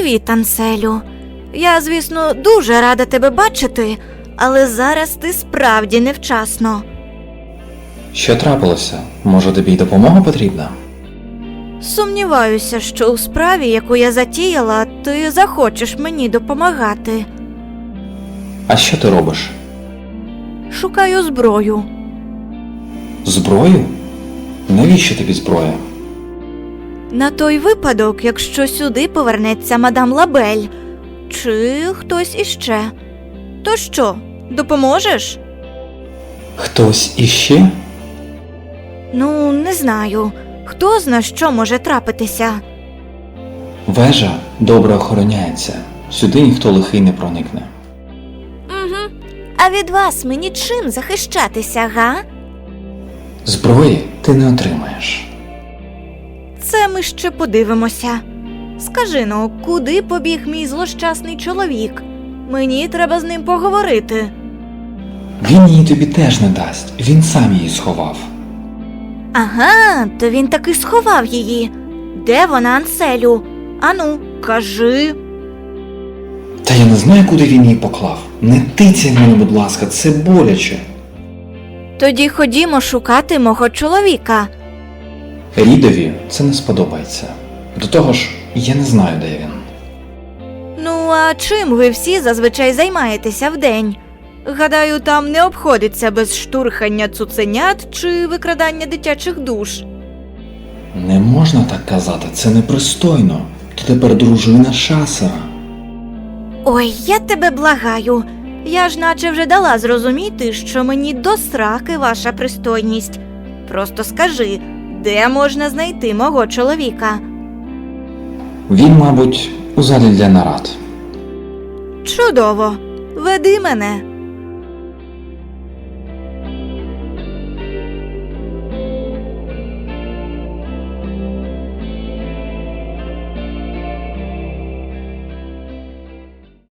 Привіт, Анселю. Я, звісно, дуже рада тебе бачити, але зараз ти справді невчасно. Що трапилося? Може тобі й допомога потрібна? Сумніваюся, що у справі, яку я затіяла, ти захочеш мені допомагати. А що ти робиш? Шукаю зброю. Зброю? Навіщо тобі зброя? На той випадок, якщо сюди повернеться мадам Лабель чи хтось іще. То що, допоможеш? Хтось іще? Ну, не знаю. Хто зна, що може трапитися. Вежа добре охороняється. Сюди ніхто лихий не проникне. Угу. А від вас мені чим захищатися, га? Зброї ти не отримаєш. Ми ще подивимося. Скажи ну, куди побіг мій злощасний чоловік? Мені треба з ним поговорити. Він її тобі теж не дасть, він сам її сховав. Ага, то він таки сховав її. Де вона, Анселю? Ану, кажи. Та я не знаю, куди він її поклав. Не тицяй мене, будь ласка, це боляче. Тоді ходімо шукати мого чоловіка. Рідові це не сподобається. До того ж, я не знаю, де він. Ну, а чим ви всі зазвичай займаєтеся вдень? Гадаю, там не обходиться без штурхання цуценят чи викрадання дитячих душ. Не можна так казати, це непристойно. Ти тепер дружина шасера. Ой, я тебе благаю. Я ж наче вже дала зрозуміти, що мені до сраки ваша пристойність. Просто скажи, де можна знайти мого чоловіка? Він, мабуть, у залі для нарад. Чудово, веди мене.